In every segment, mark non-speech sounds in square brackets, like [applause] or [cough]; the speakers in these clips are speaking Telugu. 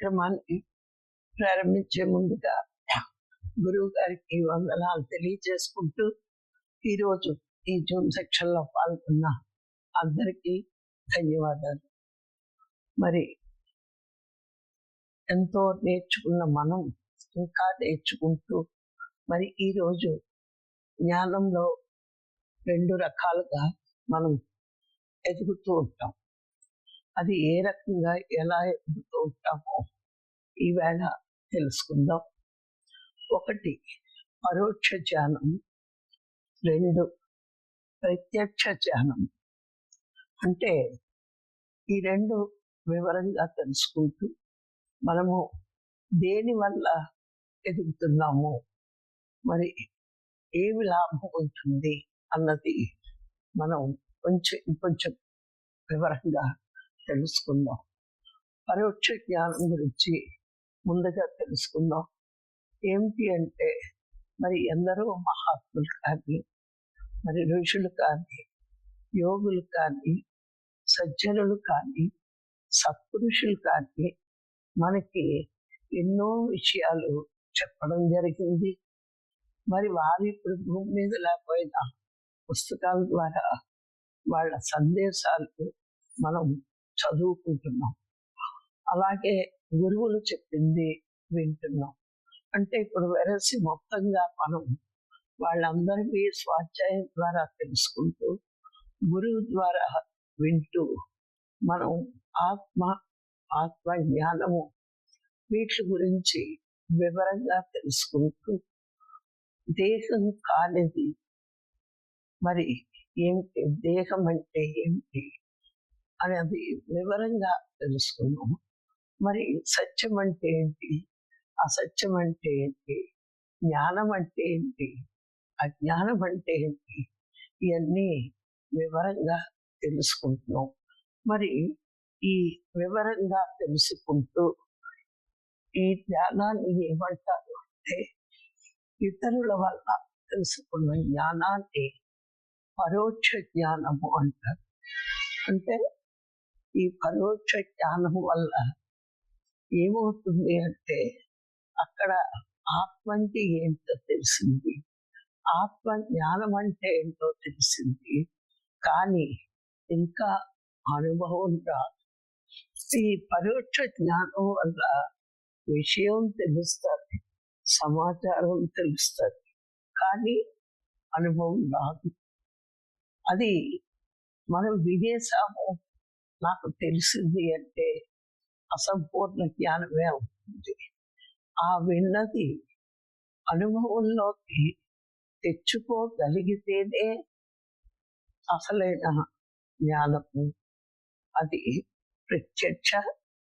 కార్యక్రమాన్ని ప్రారంభించే ముందుగా గురువు గారికి వందనాలు తెలియజేసుకుంటూ ఈరోజు ఈ జూమ్ సెక్షన్లో పాల్గొన్న అందరికీ ధన్యవాదాలు. మరి ఎంతో నేర్చుకున్న మనం ఇంకా నేర్చుకుంటూ మరి ఈరోజు జ్ఞానంలో రెండు రకాలుగా మనం ఎదుగుతూ ఉంటాం. అది ఏ రకంగా ఎలా ఎదుగుతూ ఉంటామో ఈవేళ తెలుసుకుందాం. ఒకటి పరోక్ష ధ్యానం. రెండు ప్రత్యక్ష ధ్యానం. అంటే ఈ రెండు వివరంగా తెలుసుకుంటూ మనము దేనివల్ల ఎదుగుతున్నాము మరి ఏమి లాభం ఉంటుంది అన్నది మనం కొంచెం ఇంకొంచెం వివరంగా తెలుసుకుందాం. పరోక్ష జ్ఞానం గురించి ముందుగా తెలుసుకుందాం. ఏమిటి అంటే మరి ఎందరో మహాత్ములు కానీ మరి ఋషులు కానీ యోగులు కానీ సజ్జనులు కానీ సత్పురుషులు కానీ మనకి ఎన్నో విషయాలు చెప్పడం జరిగింది. మరి వారు ఇప్పుడు భూమి మీద లేకపోయినా పుస్తకాల ద్వారా వాళ్ళ సందేశాలు మనం చదువుకుంటున్నాం. అలాగే గురువులు చెప్పింది వింటున్నాం. అంటే ఇప్పుడు వెరసి మొత్తంగా మనం వాళ్ళందరికీ స్వాధ్యాయం ద్వారా తెలుసుకుంటూ గురువు ద్వారా వింటూ మనం ఆత్మ ఆత్మ జ్ఞానము వీటి గురించి వివరంగా తెలుసుకుంటూ దేహం కానిది. మరి ఏమిటి? దేహం అంటే ఏమిటి? అనేది వివరంగా తెలుసుకున్నాం మరి సత్యం అంటే ఏంటి? అసత్యం అంటే ఏంటి? జ్ఞానం అంటే ఏంటి? అజ్ఞానం అంటే ఏంటి? ఇవన్నీ వివరంగా తెలుసుకుంటున్నాం. మరి ఈ వివరంగా తెలుసుకుంటూ ఈ జ్ఞానాన్ని ఏమంటారు అంటే ఇతరుల వల్ల తెలుసుకున్న జ్ఞానాన్ని పరోక్ష జ్ఞానము అంటారు. అంటే ఈ పరోక్ష జ్ఞానం వల్ల ఏమవుతుంది అంటే అక్కడ ఆత్మ అంటే ఏంటో తెలిసింది. ఆత్మ జ్ఞానం అంటే ఏంటో తెలిసింది. కానీ ఇంకా అనుభవం రాదు. ఈ పరోక్ష జ్ఞానం వల్ల విషయం తెలుస్తుంది సమాచారం తెలుస్తుంది కానీ అనుభవం రాదు. అది మనం విదేశాము నాకు తెలిసింది అంటే అసంపూర్ణ జ్ఞానమే అవుతుంది. ఆ విన్నది అనుభవంలోకి తెచ్చుకోగలిగితేనే అసలైన జ్ఞానము అది ప్రత్యక్ష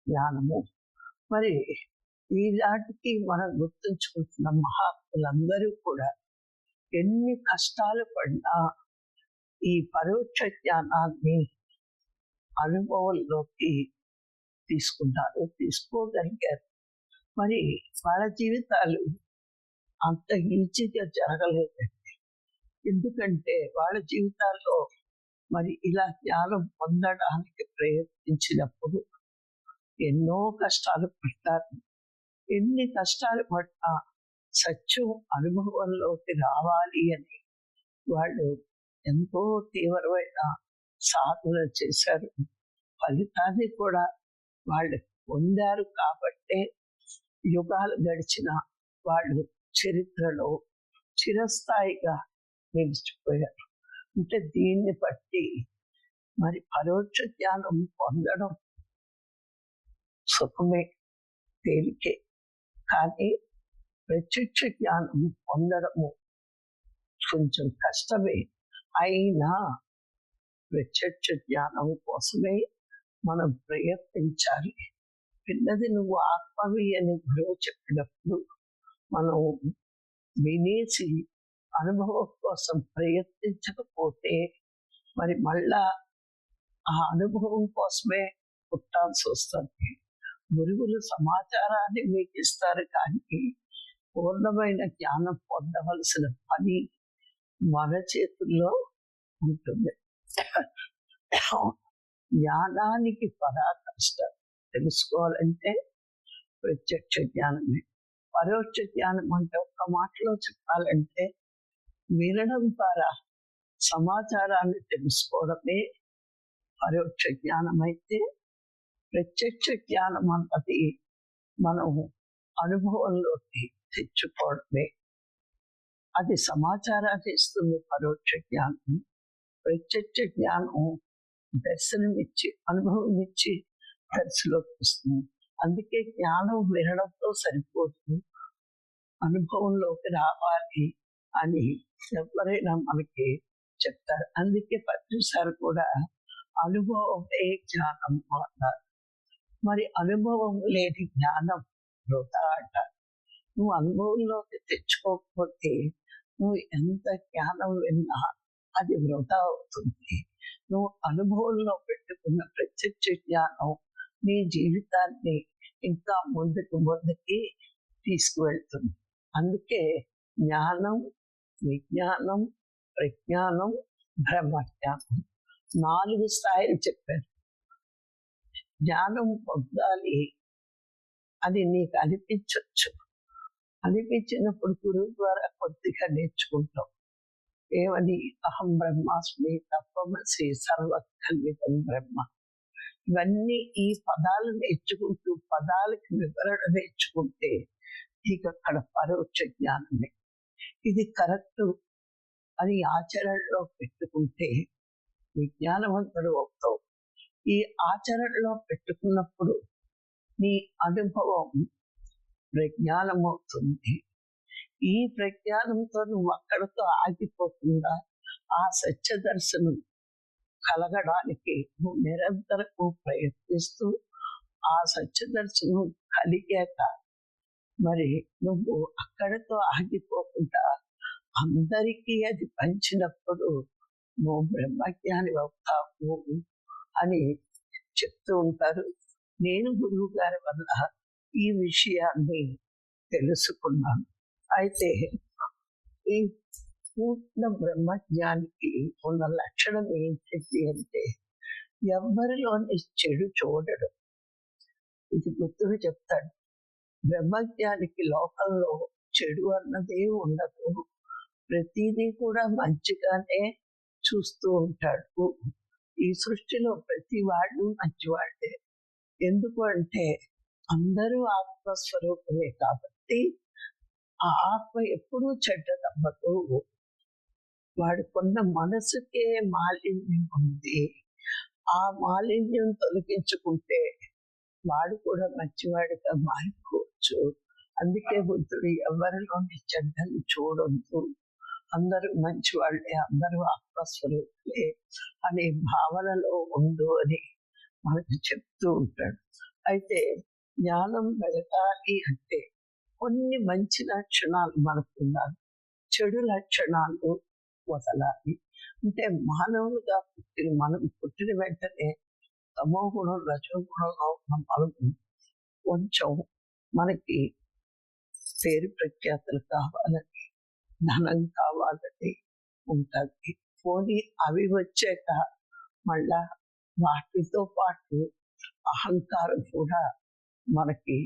జ్ఞానము. మరి ఈనాటికి మనం గుర్తుంచుకుంటున్న మహాత్ములందరూ కూడా ఎన్ని కష్టాలు పడినా ఈ పరోక్ష జ్ఞానాన్ని అనుభవంలోకి తీసుకున్నారు తీసుకోగలిగారు. మరి వాళ్ళ జీవితాలు అంత ఈజీగా జరగలేదండి. ఎందుకంటే వాళ్ళ జీవితాల్లో మరి ఇలా జ్ఞానం పొందడానికి ప్రయత్నించినప్పుడు ఎన్నో కష్టాలు పడతారు ఎన్ని కష్టాలు పడ్డా సత్యం అనుభవంలోకి రావాలి అని వాళ్ళు ఎంతో తీవ్రమైన సాధన చేశారు. ఫలితాన్ని కూడా వాళ్ళు పొందారు కాబట్టే యుగాలు గడిచిన వాళ్ళు చరిత్రలో చిరస్థాయిగా నిలిచిపోయారు. అంటే దీన్ని బట్టి మరి పరోక్ష జ్ఞానం పొందడం సుఖమే తేలికే. కానీ ప్రత్యక్ష జ్ఞానం పొందడము కొంచెం కష్టమే. అయినా ప్రత్యక్ష జ్ఞానం కోసమే మనం ప్రయత్నించాలి. పిల్లది నువ్వు ఆత్మవి అని గురువు చెప్పినప్పుడు మనం వినేసి అనుభవం కోసం ప్రయత్నించకపోతే మరి మళ్ళా ఆ అనుభవం కోసమే పుట్టాల్సి వస్తుంది. గురువులు సమాచారాన్ని మీకు ఇస్తారు కానీ పూర్ణమైన జ్ఞానం పొందవలసిన పని మన చేతుల్లో ఉంటుంది. జ్ఞానానికి పరాకాష్ట తెలుసుకోవాలంటే ప్రత్యక్ష జ్ఞానమే. పరోక్ష జ్ఞానం అంటే ఒక్క మాటలో చెప్పాలంటే వినడం ద్వారా సమాచారాన్ని తెలుసుకోవడమే పరోక్ష జ్ఞానం అయితే ప్రత్యక్ష జ్ఞానం అన్నది మనం అనుభవంలోకి తెచ్చుకోవడమే. అది సమాచారాన్ని ఇస్తుంది పరోక్ష జ్ఞానం. ప్రత్యక్ష జ్ఞానం దర్శనమిచ్చి అనుభవం ఇచ్చి దర్శలోకి వస్తుంది. అందుకే జ్ఞానం వినడంతో సరిపోతుంది. అనుభవంలోకి రావాలి అని ఎవరైనా మనకి చెప్తారు. అందుకే ప్రతిసారి కూడా అనుభవమే జ్ఞానం అన్నారు. మరి అనుభవం లేని జ్ఞానం వృధా అంటారు నువ్వు అనుభవంలోకి తెచ్చుకోకపోతే నువ్వు ఎంత జ్ఞానం విన్నా అది వృధా అవుతుంది. నువ్వు అనుభవంలో పెట్టుకున్న ప్రత్యక్ష జ్ఞానం నీ జీవితాన్ని ఇంకా ముందుకు ముందుకి తీసుకువెళ్తుంది. అందుకే జ్ఞానం విజ్ఞానం ప్రజ్ఞానం బ్రహ్మజ్ఞానం నాలుగు స్థాయిలు చెప్పారు. జ్ఞానం పొందాలి. అది నీకు అనిపించవచ్చు అనిపించినప్పుడు గురువు ద్వారా కొద్దిగా నేర్చుకుంటాం కేవలి అహం బ్రహ్మాస్మి తత్వమసి సర్వకల్వితం బ్రహ్మ. ఇవన్నీ ఈ పదాలు నేర్చుకుంటూ పదాలకి వివరణ నేర్చుకుంటే నీకు అక్కడ పరోక్ష జ్ఞానమే. ఇది కరెక్ట్ అని ఆచరణలో పెట్టుకుంటే విజ్ఞానవంతుడు అవుతావు. ఈ ఆచరణలో పెట్టుకున్నప్పుడు నీ అనుభవం ప్రజ్ఞానమవుతుంది. ఈ ప్రజ్ఞానంతో నువ్వు అక్కడతో ఆగిపోకుండా ఆ సత్య దర్శనం కలగడానికి నువ్వు నిరంతరము ప్రయత్నిస్తూ ఆ సత్య దర్శనం కలిగాక మరి నువ్వు అక్కడతో ఆగిపోకుండా అందరికీ అది పంచినప్పుడు నువ్వు బ్రహ్మజ్ఞాని అవుతావు అని చెప్తూ ఉంటారు. నేను గురువు గారి వల్ల ఈ విషయాన్ని తెలుసుకున్నాను. అయితే ఈ పూర్ణ బ్రహ్మజ్ఞానికి ఉన్న లక్షణం ఏంటి అంటే ఎవరిలోని చెడు చూడడు. ఇది బుద్ధుడు చెప్తాడు. బ్రహ్మజ్ఞానికి లోకంలో చెడు అన్నదే ఉండదు. ప్రతిదీ కూడా మంచిగానే చూస్తూ ఉంటాడు. ఈ సృష్టిలో ప్రతి వాళ్ళు మంచివాళ్ళే ఎందుకు అంటే అందరూ ఆత్మస్వరూపమే కాబట్టి ఆ ఆత్మ ఎప్పుడూ చెడ్డ నమ్మదు వాడుకున్న మనసుకే మాలిన్యం ఉంది. ఆ మాలిన్యం తొలగించుకుంటే వాడు కూడా మంచివాడిగా మారిపోవచ్చు. అందుకే బుద్ధుడు ఎవరిలోని చెడ్డలు చూడొద్దు. అందరూ మంచి వాళ్ళే అందరూ ఆత్మస్వరూపులే అనే భావనలో ఉండు అని మనకు చెప్తూ ఉంటాడు. అయితే జ్ఞానం పెరగాలి అంటే కొన్ని మంచి లక్షణాలు మనకు ఉండాలి చెడు లక్షణాలు వదలాలి. అంటే మానవులుగా పుట్టిన మనం పుట్టిన వెంటనే తమో గుణం రజోగుణంలో ఉన్న మనము కొంచెం మనకి పేరు ప్రఖ్యాతులు కావాలని ధనం కావాలని ఉంటుంది. పోనీ అవి వచ్చాక మళ్ళా వాటితో పాటు అహంకారం కూడా మనకి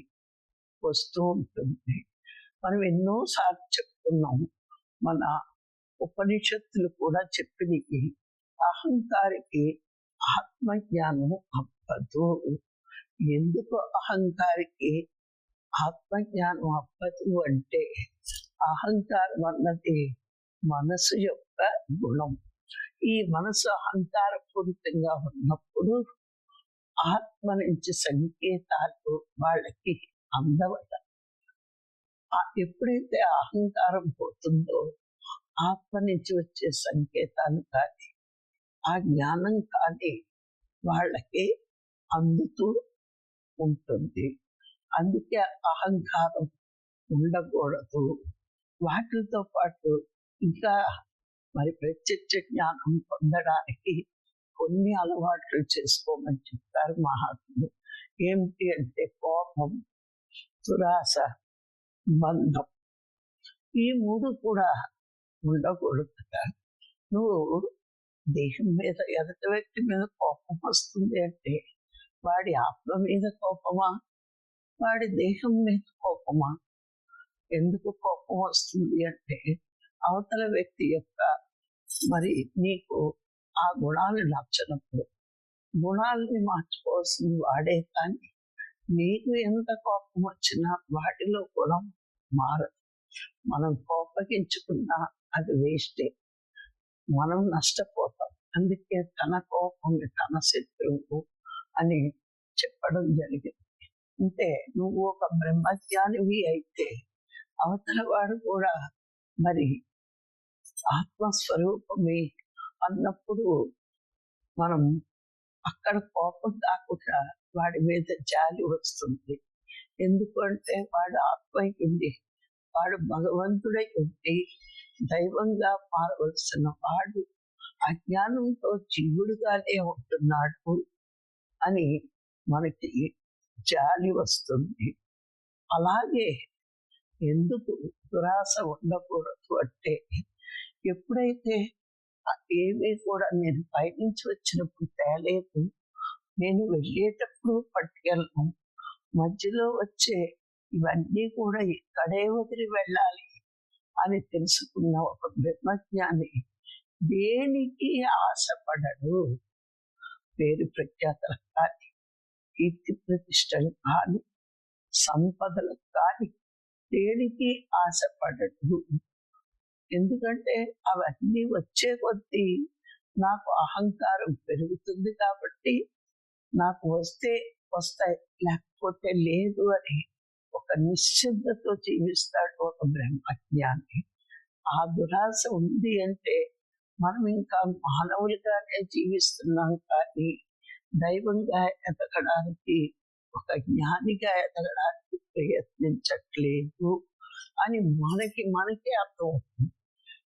వస్తూ ఉంటుంది. మనం ఎన్నోసార్లు చెప్తున్నాం మన ఉపనిషత్తులు కూడా చెప్పినవి. అహంకారికి ఆత్మజ్ఞానం అవ్వదు. ఎందుకు అహంకారికి ఆత్మజ్ఞానం అవ్వదు అంటే అహంకారం అన్నది మనసు యొక్క గుణం. ఈ మనసు అహంకారపూరితంగా ఉన్నప్పుడు ఆత్మ నుంచి సంకేతాలు వాళ్ళకి అందవట ఎప్పుడైతే అహంకారం పోతుందో ఆత్మ నుంచి వచ్చే సంకేతాలు కానీ ఆ జ్ఞానం కానీ వాళ్ళకి అందుతూ ఉంటుంది. అందుకే అహంకారం ఉండకూడదు. వాటితో పాటు ఇంకా మరి ప్రత్యక్ష జ్ఞానం పొందడానికి కొన్ని అలవాట్లు చేసుకోమని చెప్తారు మహాత్ములు. ఏమిటి అంటే కోపం. దురాశ బంధం. ఈ మూడు కూడా ఉండకూడదు నువ్వు దేహం మీద ఎదుటి వ్యక్తి మీద కోపం వస్తుంది అంటే వాడి ఆత్మ మీద కోపమా? వాడి దేహం మీద కోపమా? ఎందుకు కోపం వస్తుంది అంటే అవతల వ్యక్తి యొక్క మరి నీకు ఆ గుణాలు నచ్చినప్పుడు గుణాలని మార్చుకోవాల్సింది వాడే కానీ నీకు ఎంత కోపం వచ్చినా వాటిలో కూడా మారదు. మనం కోపగించుకున్నా అది వేస్టే మనం నష్టపోతాం. అందుకే తన కోపం తన శత్రువు అని చెప్పడం జరిగింది. అంటే నువ్వు ఒక బ్రహ్మజ్ఞానివి అయితే అవతల వాడు కూడా మరి ఆత్మస్వరూపమే అన్నప్పుడు మనం అక్కడ కోపం కాకుండా వాడి మీద జాలి వస్తుంది. ఎందుకంటే వాడు ఆత్మ ఉంది వాడు భగవంతుడై ఉండి దైవంగా మారవలసిన వాడు అజ్ఞానంతో జీవుడుగానే ఉంటున్నాడు అని మనకి జాలి వస్తుంది. అలాగే ఎందుకు దురాశ ఉండకూడదు అంటే ఎప్పుడైతే ఏమీ కూడా నేను పయనించి వచ్చినప్పుడు తేలేదు. నేను వెళ్ళేటప్పుడు పట్టుకెళ్ళను. మధ్యలో వచ్చే ఇవన్నీ కూడా ఇక్కడే వదిలి వెళ్ళాలి అని తెలుసుకున్న ఒక బ్రహ్మజ్ఞాని దేనికి ఆశపడడు? పేరు ప్రఖ్యాతలకు కానీ కీర్తి ప్రతిష్టలు కానీ సంపదలకు కానీ దేనికి ఆశపడడు? ఎందుకంటే అవన్నీ వచ్చే కొద్దీ నాకు అహంకారం పెరుగుతుంది కాబట్టి నాకు వస్తే వస్తాయి లేకపోతే లేదు అని ఒక నిశ్చిద్ధతో జీవిస్తాడు ఒక బ్రహ్మజ్ఞాని. ఆ దురాశ ఉంది అంటే మనం ఇంకా మానవులుగానే జీవిస్తున్నాం కానీ దైవంగా ఎదగడానికి ఒక జ్ఞానిగా ఎదగడానికి ప్రయత్నించట్లేదు. అని మనకి మనకే అర్థం అవుతుంది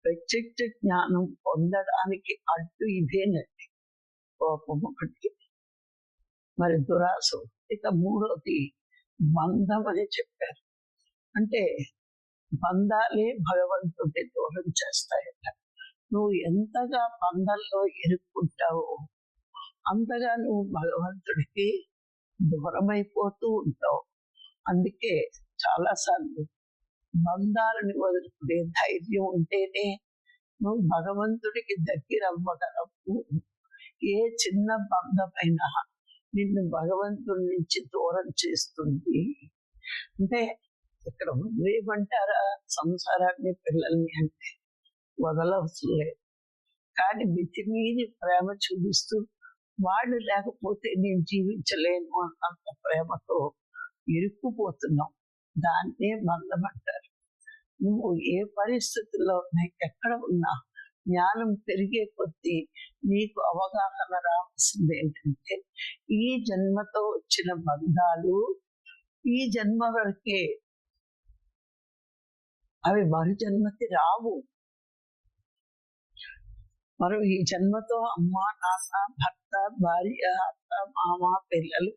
ప్రత్యక్ష జ్ఞానం పొందడానికి అడ్డు ఇదేనండి కోపం ఒకటి. మరి దురాశ ఇక మూడోది బంధం అని చెప్పారు. అంటే బంధాలే భగవంతుడిని దూరం చేస్తాయట నువ్వు ఎంతగా బంధంలో ఎరుక్కుంటావో అంతగా నువ్వు భగవంతుడికి దూరమైపోతూ ఉంటావు. అందుకే చాలాసార్లు బంధాలను వదులుకునే ధైర్యం ఉంటేనే నువ్వు భగవంతుడికి దగ్గర అవ్వగలవు ఏ చిన్న బంధమైనా నిన్ను భగవంతుడి నుంచి దూరం చేస్తుంది. అంటే ఇక్కడ వదిలేయమంటారా సంసారాన్ని పిల్లల్ని అంటే వదలవసరం లేదు. కానీ మితిమీరి ప్రేమ చూపిస్తూ వాళ్ళు లేకపోతే నేను జీవించలేను అన్నంత ప్రేమతో ఇరుక్కుపోతున్నాం. దాన్నే మందమంటారు నువ్వు ఏ పరిస్థితుల్లో ఎక్కడ ఉన్నా జ్ఞానం పెరిగే కొద్దీ నీకు అవగాహన రావాల్సింది ఏంటంటే ఈ జన్మతో వచ్చిన బంధాలు ఈ జన్మ వరకే అవి మరు జన్మకి రావు. మనం ఈ జన్మతో అమ్మ నాన్న భర్త భార్య అత్త మామ పిల్లలు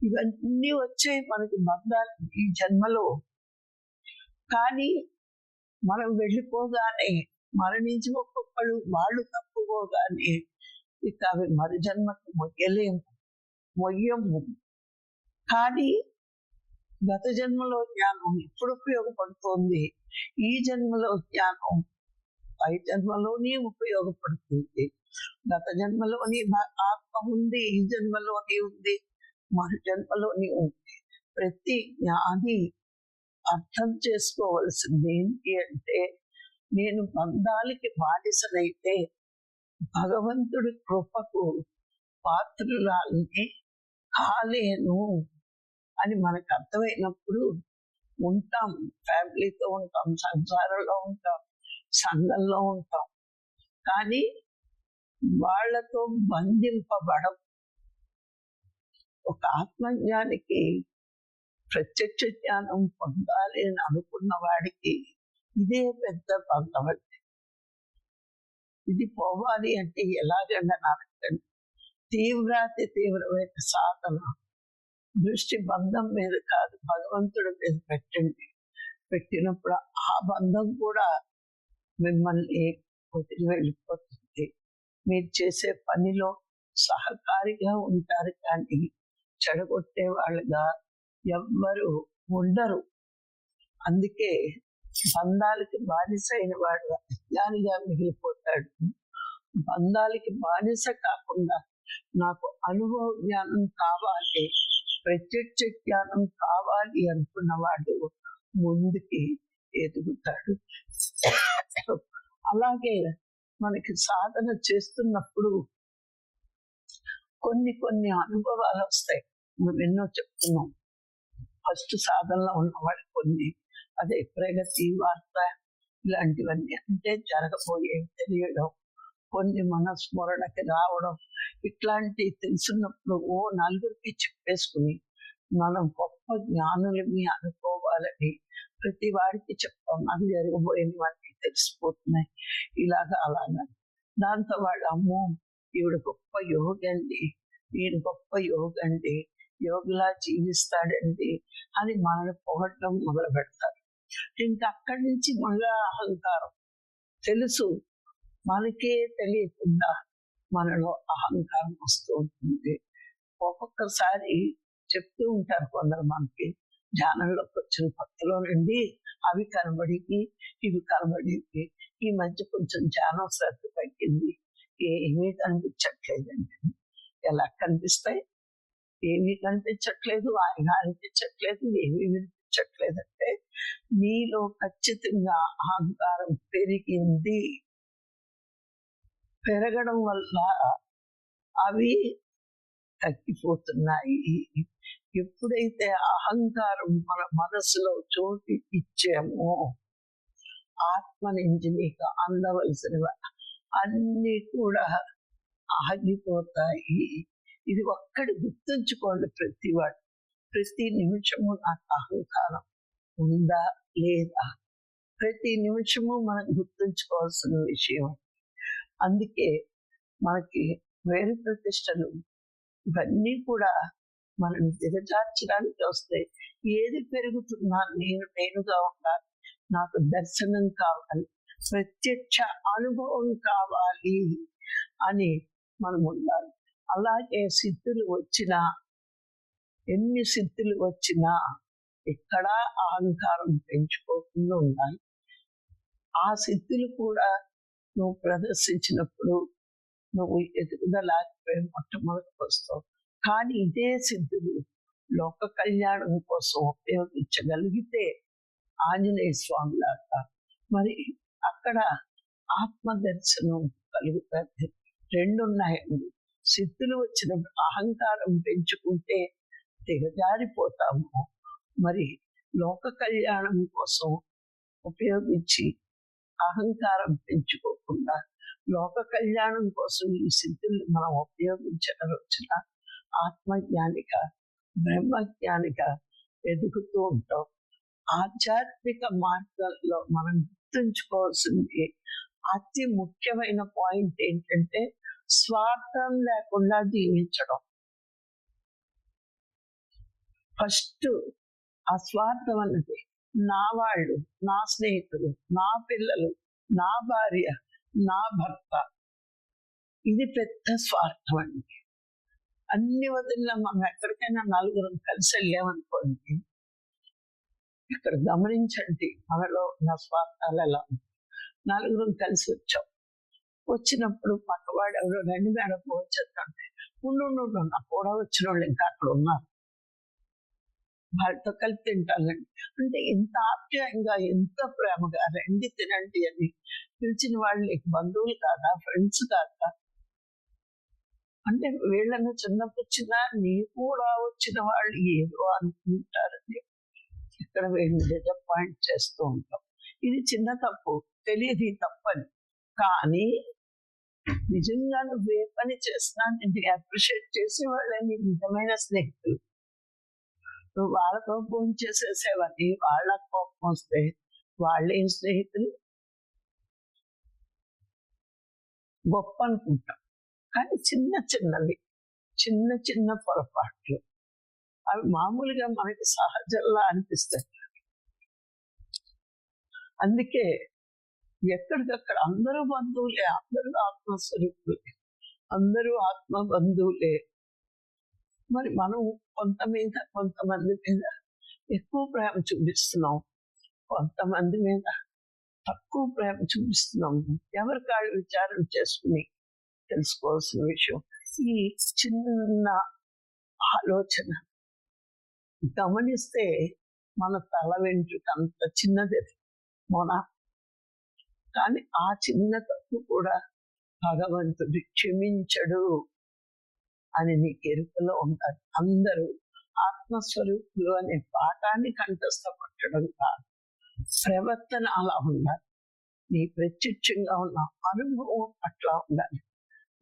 ఇవన్నీ వచ్చాయి మనకి బంధాలు ఈ జన్మలో. కానీ మనం వెళ్ళిపోగానే మరణించి ఒక్కొక్కళ్ళు వాళ్ళు తప్పుకోగానే ఇక అవి మరు జన్మకు మొయ్యలేము మొయ్యము. కానీ గత జన్మలో జ్ఞానం ఇప్పుడు ఉపయోగపడుతోంది. ఈ జన్మలో జ్ఞానం పై జన్మలోనే ఉపయోగపడుతుంది. గత జన్మలోని ఆత్మ ఉంది ఈ జన్మలోనే ఉంది. మరు జన్మలోని ప్రతి జ్ఞాని అర్థం చేసుకోవలసింది ఏంటి అంటే నేను బంధాలకి బానిసనైతే భగవంతుడి కృపకు పాత్రురాలని కాలేను అని మనకు అర్థమైనప్పుడు ఉంటాం. ఫ్యామిలీతో ఉంటాం సంసారంలో ఉంటాం సంఘంలో ఉంటాం. కానీ వాళ్ళతో బంధింపబడం ఒక ఆత్మజ్ఞానికి ప్రత్యక్ష జ్ఞానం పొందాలి అని అనుకున్న వాడికి ఇదే పెద్ద బంధం ఇది పోవాలి అంటే ఎలాగంగా నాకండి తీవ్రాతి తీవ్రమైన సాధన. దృష్టి బంధం మీద కాదు భగవంతుడి మీద పెట్టండి. పెట్టినప్పుడు ఆ బంధం కూడా మిమ్మల్ని వదిలి వెళ్ళిపోతుంది. మీరు చేసే పనిలో సహకారిగా ఉంటారు కానీ చెడగొట్టే వాళ్ళుగా ఎవ్వరు ఉండరు. అందుకే బంధాలకి బానిసైన వాడు అజ్ఞానిగా మిగిలిపోతాడు. బంధాలకి బానిస కాకుండా నాకు అనుభవ జ్ఞానం కావాలి ప్రత్యక్ష జ్ఞానం కావాలి అనుకున్నవాడు ముందుకి ఎదుగుతాడు. అలాగే మనకి సాధన చేస్తున్నప్పుడు కొన్ని కొన్ని అనుభవాలు వస్తాయి. మనం ఎన్నో చెప్తున్నాం ఫస్ట్ సాధనలో ఉన్నవాడు కొన్ని అదే ప్రగతి వార్త ఇలాంటివన్నీ అంటే జరగబోయేవి తెలియడం కొన్ని మన స్మరణకి రావడం ఇట్లాంటివి తెలుసున్నప్పుడు ఓ నలుగురికి చెప్పేసుకుని మనం గొప్ప జ్ఞానులమి అనుకోవాలని ప్రతి వాడికి చెప్తాం నాకు జరగబోయేవన్నీ తెలిసిపోతున్నాయి. ఇలాగా అలాగా. దాంతో వాళ్ళు అమ్మో! ఈవిడ గొప్ప యోగండి. ఈయన గొప్ప యోగండి. యోగిలా జీవిస్తాడండి అని మనల్ని పొగట్టడం మొదలు పెడతారు. ఇంకా అక్కడి నుంచి మళ్ళా అహంకారం. తెలుసు మనకే తెలియకుండా మనలో అహంకారం వస్తూ ఉంటుంది. ఒక్కొక్కసారి చెప్తూ ఉంటారు కొందరు మనకి ధ్యానంలోకి వచ్చిన కొత్తలో నుండి అవి కనబడి ఇవి కనబడింది ఈ మధ్య కొంచెం ధ్యానం శ్రద్ధ తగ్గింది. ఏమీ కనిపించట్లేదండి ఎలా కనిపిస్తాయి? ఏమీ కనిపించట్లేదు ఆయన అనిపించట్లేదు? ఏమీ వినిపించట్లేదంటే నీలో ఖచ్చితంగా అహంకారం పెరిగింది. పెరగడం వల్ల అవి తగ్గిపోతున్నాయి. ఎప్పుడైతే అహంకారం మన మనసులో చోటు ఇచ్చామో ఆత్మ నుంచి నీకు అందవలసిన అన్ని కూడా ఆగిపోతాయి. ఇది ఒక్కటి గుర్తుంచుకోండి ప్రతి వాడు ప్రతి నిమిషము నాకు అహంకారం ఉందా? లేదా? ప్రతి నిమిషము మనం గుర్తుంచుకోవాల్సిన విషయం అందుకే మనకి వేరు ప్రతిష్టలు ఇవన్నీ కూడా మనం దిగజార్చడానికి వస్తాయి. ఏది పెరుగుతున్నా నేను నేనుగా ఉండాలి. నాకు దర్శనం కావాలి. ప్రత్యక్ష అనుభవం కావాలి అని మనం ఉండాలి. అలాగే సిద్ధులు వచ్చినా ఎన్ని సిద్ధులు వచ్చినా ఎక్కడా అహంకారం పెంచుకోకుండా ఉండాలి. ఆ సిద్ధులు కూడా నువ్వు ప్రదర్శించినప్పుడు నువ్వు ఎదుగుదలాగిపోయి మొట్టమొదటి వస్తావు. కానీ ఇదే సిద్ధులు లోక కళ్యాణం కోసం ఉపయోగించగలిగితే ఆంజనేయ స్వామి లాగా మరి అక్కడ ఆత్మ దర్శనం కలుగుతుంది రెండు ఉన్నాయండి సిద్ధులు వచ్చినప్పుడు అహంకారం పెంచుకుంటే దిగజారిపోతాము. మరి లోక కళ్యాణం కోసం ఉపయోగించి అహంకారం పెంచుకోకుండా లోక కళ్యాణం కోసం ఈ సిద్ధుల్ని మనం ఉపయోగించగలొచ్చిన ఆత్మజ్ఞానిక బ్రహ్మజ్ఞానిక ఎదుగుతూ ఉంటాం. ఆధ్యాత్మిక మార్గంలో మనం గుర్తుంచుకోవాల్సింది. అతి ముఖ్యమైన పాయింట్ ఏంటంటే స్వార్థం లేకుండా జీవించడం. ఫస్ట్ ఆ స్వార్థం అన్నది నా వాళ్ళు నా స్నేహితులు నా పిల్లలు నా భార్య నా భర్త. ఇది పెద్ద స్వార్థం అండి. అన్ని వదిలిన మనం ఎక్కడికైనా నలుగురం కలిసి వెళ్ళామనుకోండి ఇక్కడ గమనించండి మనలో ఉన్న స్వార్థాలు ఎలా నలుగురం కలిసి వచ్చాం. వచ్చినప్పుడు పక్కవాడు ఎవరో రెండు మేడం వచ్చేద్దంటే ఉండు నా కూడా వచ్చిన వాళ్ళు ఇంకా అక్కడ ఉన్నారు. వాళ్ళతో కలిసి తింటానండి. అంటే ఎంత ఆప్యాయంగా ఎంత ప్రేమగా రండి తినండి అని పిలిచిన వాళ్ళు బంధువులు కాదా ఫ్రెండ్స్ కాదా? అంటే వీళ్ళని చిన్నప్పుడు వచ్చినా నీ కూడా వచ్చిన వాళ్ళు ఏదో అనుకుంటారని ఇక్కడ వీళ్ళు డిజపాయింట్ [laughs] చేస్తూ ఉంటాం. ఇది చిన్న తప్పు. తెలియదు ఈ తప్పని. కానీ నిజంగా నువ్వు ఏ పని చేస్తున్నా నేను అప్రిషియేట్ చేసి వాళ్ళని నిజమైన స్నేహితులు. నువ్వు వాళ్ళతో ఫోన్ చేసేసేవని వాళ్ళ కోపం వస్తే వాళ్ళేం స్నేహితులు? గొప్ప అనుకుంటాం. కానీ చిన్న చిన్నవి. చిన్న చిన్న పొరపాట్లు. అవి మామూలుగా మనకి సహజంలా అనిపిస్తాయి. అందుకే ఎక్కడికక్కడ అందరూ బంధువులే అందరూ ఆత్మస్వరూపులే అందరూ ఆత్మ బంధువులే మరి మనం కొంత మీద కొంతమంది మీద ఎక్కువ ప్రేమ చూపిస్తున్నాం. కొంతమంది మీద తక్కువ ప్రేమ చూపిస్తున్నాం. ఎవరి కాళ్ళు విచారం చేసుకుని తెలుసుకోవాల్సిన విషయం. ఈ చిన్న ఆలోచన గమనిస్తే మన తల వెంట్రుక అంత చిన్నది. మొన కానీ ఆ చిన్న తప్పు కూడా భగవంతుడు క్షమించడు అని నీకు ఎరుకలో ఉంటారు. అందరూ ఆత్మస్వరూపులు అనే పాఠాన్ని కంఠస్థపట్టడం కాదు. ప్రవర్తన అలా ఉండాలి. నీ ప్రత్యక్షంగా ఉన్న అనుభవం అట్లా ఉండాలి.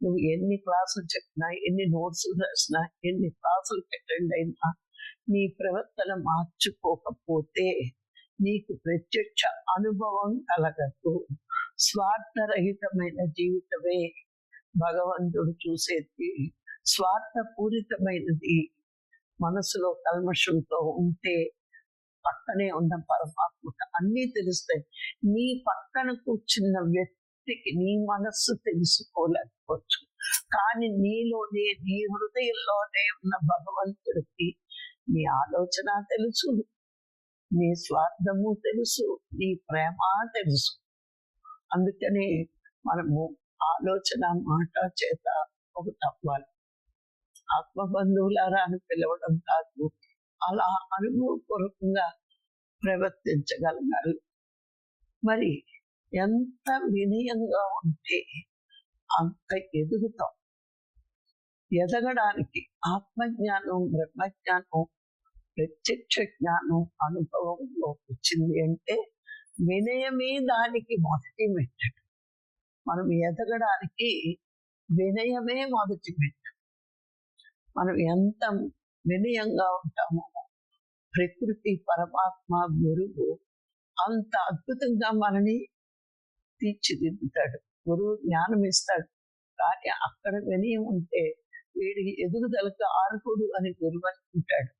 నువ్వు ఎన్ని క్లాసులు చెప్పినా ఎన్ని నోట్స్ రాసినా ఎన్ని క్లాసులు అటెండ్ అయినా నీ ప్రవర్తన మార్చుకోకపోతే నీకు ప్రత్యక్ష అనుభవం కలగదు. స్వార్థరహితమైన జీవితమే భగవంతుడు చూసేది. స్వార్థపూరితమైనది మనసులో కల్మషంతో ఉంటే పక్కనే ఉన్న పరమాత్మకు అన్నీ తెలుస్తాయి. నీ పక్కన కూర్చున్న వ్యక్తికి నీ మనస్సు తెలుసుకోలేకపోవచ్చు. కానీ నీలోనే నీ హృదయంలోనే ఉన్న భగవంతుడికి నీ ఆలోచన తెలుసు నీ స్వార్థము తెలుసు నీ ప్రేమ తెలుసు. అందుకని మనము ఆలోచన మాట చేత ఒకటి ఆత్మ ఆత్మబంధువులారా అని పిలవడం కాదు అలా అనుభవపూర్వకంగా ప్రవర్తించగలగాలి. మరి ఎంత వినయంగా ఉంటే అంత ఎదుగుతాం. ఎదగడానికి ఆత్మజ్ఞానం బ్రహ్మజ్ఞానం ప్రత్యక్ష జ్ఞానం అనుభవంలో వచ్చింది అంటే వినయమే దానికి మొదటి మెట్టడు మనం ఎదగడానికి వినయమే మొదటి మెట్టు. మనం ఎంత వినయంగా ఉంటామో ప్రకృతి పరమాత్మ గురువు అంత అద్భుతంగా మనని తీర్చిదిద్దుతాడు. గురువు జ్ఞానం ఇస్తాడు. కానీ అక్కడ వినయం ఉంటే వీడికి ఎదుగుదలకు ఆరుకుడు అని గురువు అనుకుంటాడు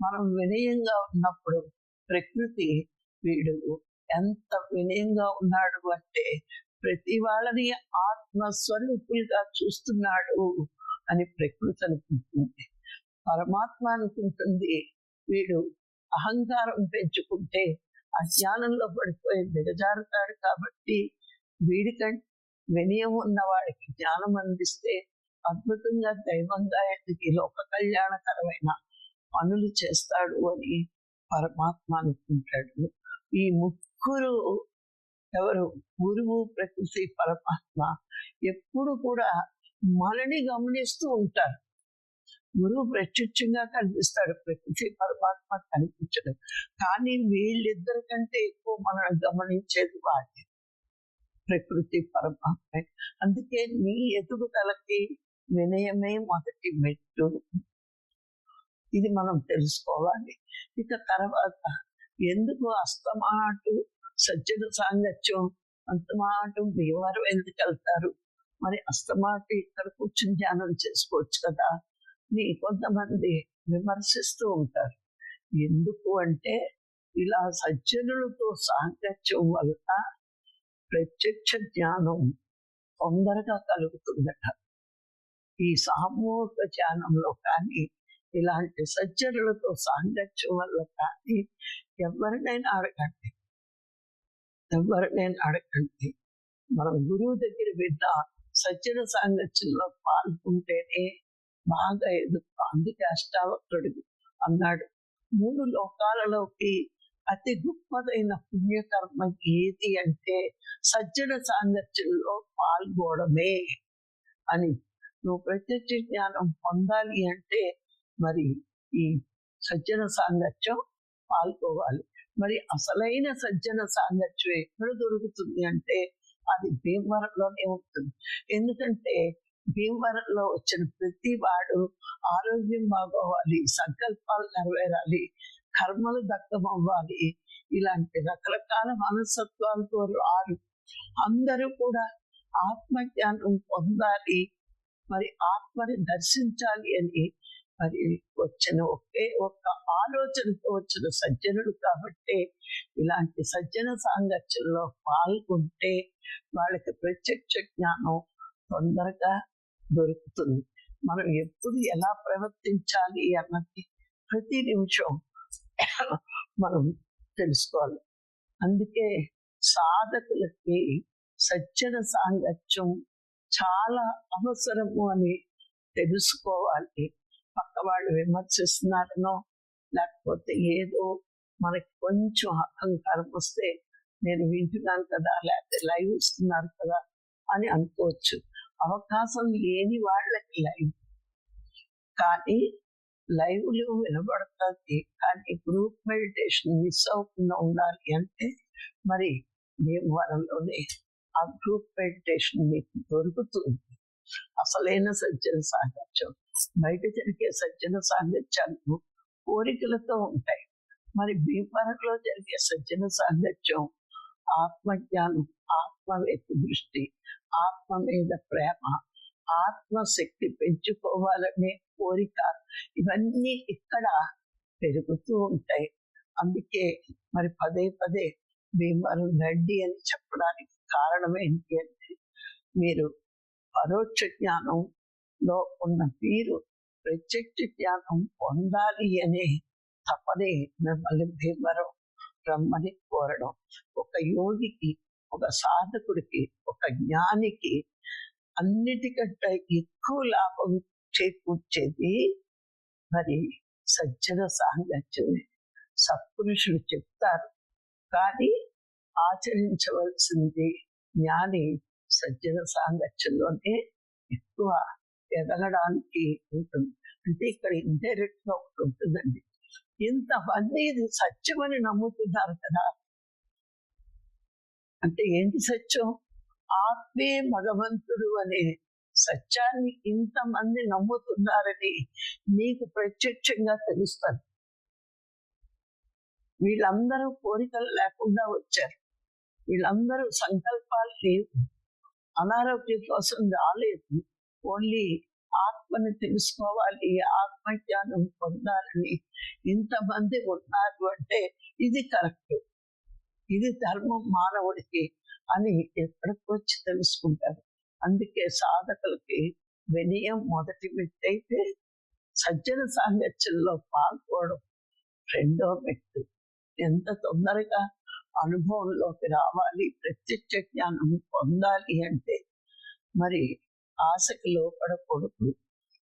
మనం వినయంగా ఉన్నప్పుడు ప్రకృతి వీడు ఎంత వినయంగా ఉన్నాడు అంటే ప్రతి వాళ్ళని ఆత్మస్వరూపులుగా చూస్తున్నాడు అని ప్రకృతి అనుకుంటుంది. పరమాత్మ అనుకుంటుంది వీడు అహంకారం పెంచుకుంటే అజ్ఞానంలో పడిపోయి దిగజారుతాడు కాబట్టి వీడికంటే వినయం ఉన్న వాడికి జ్ఞానం అందిస్తే అద్భుతంగా దైవంగా ఎదిగి లోక కళ్యాణకరమైన పనులు చేస్తాడు అని పరమాత్మ అనుకుంటాడు. ఈ ముగ్గురు ఎవరు? గురువు ప్రకృతి పరమాత్మ ఎప్పుడు కూడా మనని గమనిస్తూ ఉంటారు. గురువు ప్రత్యక్షంగా కనిపిస్తాడు ప్రకృతి పరమాత్మ కనిపించడం కానీ వీళ్ళిద్దరి కంటే ఎక్కువ మనం గమనించేది వాటి ప్రకృతి పరమాత్మ. అందుకే నీ ఎదుగుదలకి వినయమే మొదటి మెట్టు. ఇది మనం తెలుసుకోవాలి. ఇక తర్వాత ఎందుకు అస్తమాటు సజ్జన సాంగత్యం అంతమాటు భీమవరం ఎందుకు వెళ్తారు? మరి అస్తమాటు ఇక్కడ కూర్చుని ధ్యానం చేసుకోవచ్చు కదా. నీ కొంతమంది విమర్శిస్తూ ఉంటారు. ఎందుకు అంటే ఇలా సజ్జనులతో సాంగత్యం వల్ల ప్రత్యక్ష జ్ఞానం తొందరగా కలుగుతుందట. ఈ సామూహిక జ్ఞానంలో కానీ ఇలాంటి సజ్జనులతో సాంగత్యం వల్ల కానీ ఎవరినైనా అడగండి. ఎవరినైనా అడగండి. మనం గురువు దగ్గర బిడ్డ సజ్జన సాంగత్యంలో పాల్గొంటేనే బాగా ఎదుగుతాం. అందుకే అష్టావక్రుడు అన్నాడు మూడు లోకాలలోకి అతి గొప్పదైన పుణ్యకర్మ ఏది అంటే సజ్జన సాంగత్యంలో పాల్గొనడమే అని నువ్వు ప్రత్యక్ష జ్ఞానం పొందాలి అంటే మరి ఈ సజ్జన సాంగత్యం పాల్గొవాలి మరి అసలైన సజ్జన సాంగత్యం ఎక్కడ దొరుకుతుంది అంటే అది భీమవరంలోనే ఉంటుంది. ఎందుకంటే భీమవరంలో వచ్చిన ప్రతి వాడు ఆరోగ్యం బాగోవాలి సంకల్పాలు నెరవేరాలి కర్మలు దక్కమవ్వాలి ఇలాంటి రకరకాల మనస్తత్వాలతో రారు అందరూ కూడా ఆత్మజ్ఞానం పొందాలి మరి ఆత్మని దర్శించాలి అని మరి వచ్చిన ఒకే ఒక్క ఆలోచనతో వచ్చిన సజ్జనుడు కాబట్టి ఇలాంటి సజ్జన సాంగత్యంలో పాల్గొంటే వాళ్ళకి ప్రత్యక్ష జ్ఞానం తొందరగా దొరుకుతుంది. మనం ఎప్పుడు ఎలా ప్రవర్తించాలి అన్నది ప్రతి నిమిషం మనం తెలుసుకోవాలి. అందుకే సాధకులకి సజ్జన సాంగత్యం చాలా అవసరము అని తెలుసుకోవాలి. పక్క వాళ్ళు విమర్శిస్తున్నారనో లేకపోతే ఏదో మనకి కొంచెం అహంకారం వస్తే నేను వింటున్నాను కదా లేకపోతే లైవ్ ఇస్తున్నారు కదా అని అనుకోవచ్చు. అవకాశం లేని వాళ్ళకి లైవ్. కానీ లైవ్లో వినబడుతుంది. కానీ గ్రూప్ మెడిటేషన్ మిస్ అవ్వకుండా ఉండాలి అంటే మరి భీమవరంలోనే ఆ గ్రూప్ మెడిటేషన్ మీకు దొరుకుతుంది. అసలైన సజ్జన సాంగత్యం బయట జరిగే సజ్జన సాంగత్యాలు కోరికలతో ఉంటాయి. మరి భీమవరంలో జరిగే సజ్జన సాంగత్యం ఆత్మజ్ఞానం ఆత్మవేత్త దృష్టి ఆత్మ మీద ప్రేమ ఆత్మశక్తి పెంచుకోవాలనే కోరిక ఇవన్నీ ఇక్కడ పెరుగుతూ ఉంటాయి. అందుకే మరి పదే పదే భీమవరం రెడ్డి అని చెప్పడానికి కారణం ఏంటి అంటే మీరు పరోక్ష లో ఉన్న వీరు ప్రత్యక్ష జ్ఞానం పొందాలి అనే తపనే మిమ్మల్ని భీమరం రమ్మని కోరడం. ఒక యోగికి ఒక సాధకుడికి ఒక జ్ఞానికి అన్నిటికంటే ఎక్కువ లాభం చేకూర్చేది మరి సజ్జన సాంగత్యమే. సత్పురుషులు చెప్తారు. కానీ ఆచరించవలసింది జ్ఞాని సజ్జన సాంగత్యంలోనే ఎక్కువ ఎదగడానికి ఉంటుంది. అంటే ఇక్కడ ఇండైరెక్ట్గా ఒకటి ఉంటుందండి. ఇంతమంది ఇది సత్యమని నమ్ముతున్నారు కదా. అంటే ఏంటి సత్యం? ఆత్మే భగవంతుడు అనే సత్యాన్ని ఇంతమంది నమ్ముతున్నారని నీకు ప్రత్యక్షంగా తెలుస్తుంది. వీళ్ళందరూ కోరికలు లేకుండా వచ్చారు. వీళ్ళందరూ సంకల్పాలు లేవు. అనారోగ్యం కోసం రాలేదు. ఓన్లీ ఆత్మని తెలుసుకోవాలి ఆత్మజ్ఞానం పొందాలని ఇంతమంది ఉన్నారు అంటే ఇది కరెక్ట్. ఇది ధర్మం మానవుడికి అని ఎక్కడికొచ్చి తెలుసుకుంటారు. అందుకే సాధకులకి వినయం మొదటి మెట్టయితే సజ్జన సాంగత్యంలో పాల్గొనడం రెండో మెట్టు ఎంత తొందరగా అనుభవంలోకి రావాలి ప్రత్యక్ష జ్ఞానం పొందాలి అంటే మరి ఆశకి లోపడకూడదు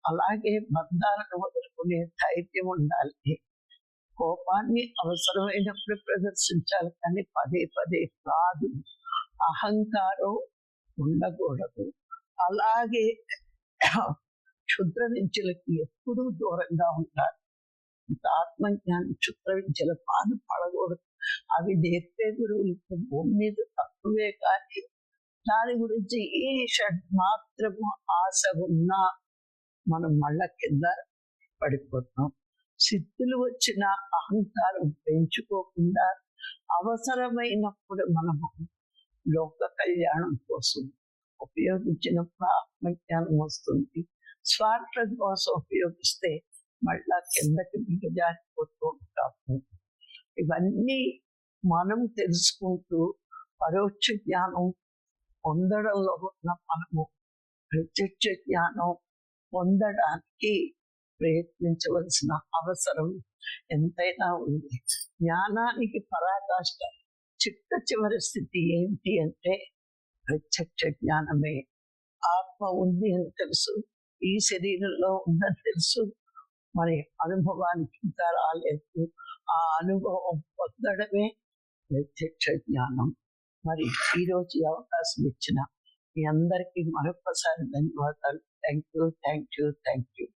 అలాగే బంధాలను వదులుకునే ధైర్యం ఉండాలి. కోపాన్ని అవసరమైనప్పుడు ప్రదర్శించాలి కానీ పదే పదే కాదు. అహంకారం ఉండకూడదు. అలాగే క్షుద్ర విద్యలకి ఎప్పుడూ దూరంగా ఉండాలి. ఆత్మజ్ఞానం క్షుద్ర విద్యల పాలు పడకూడదు. అవి నేర్పే గురువులకు భూమి మీద తక్కువే కానీ దాని గురించి ఏ షడ్ మాత్రము ఆశ ఉన్నా మనం మళ్ళా కింద పడిపోతాం. సిద్ధులు వచ్చిన అహంకారం పెంచుకోకుండా అవసరమైనప్పుడు మనము లోక కళ్యాణం కోసం ఉపయోగించినప్పుడు ఆత్మజ్ఞానం వస్తుంది. స్వార్థం కోసం ఉపయోగిస్తే మళ్ళా కిందకి దిగజారిపోతూ ఉంటాము. ఇవన్నీ మనం తెలుసుకుంటూ పరోక్ష జ్ఞానం పొందడంలో ఉన్న మనము ప్రత్యక్ష జ్ఞానం పొందడానికి ప్రయత్నించవలసిన అవసరం ఎంతైనా ఉంది. జ్ఞానానికి పరాకాష్ట చిట్ట చివరి స్థితి ఏంటి అంటే ప్రత్యక్ష జ్ఞానమే ఆత్మ ఉంది అని తెలుసు ఈ శరీరంలో ఉందని తెలుసు మరి అనుభవానికి ఇంకా రాలేదు. ఆ అనుభవం పొందడమే ప్రత్యక్ష జ్ఞానం మరి ఈరోజు ఈ అవకాశం ఇచ్చిన మీ అందరికీ మరొకసారి ధన్యవాదాలు. Thank you thank you thank you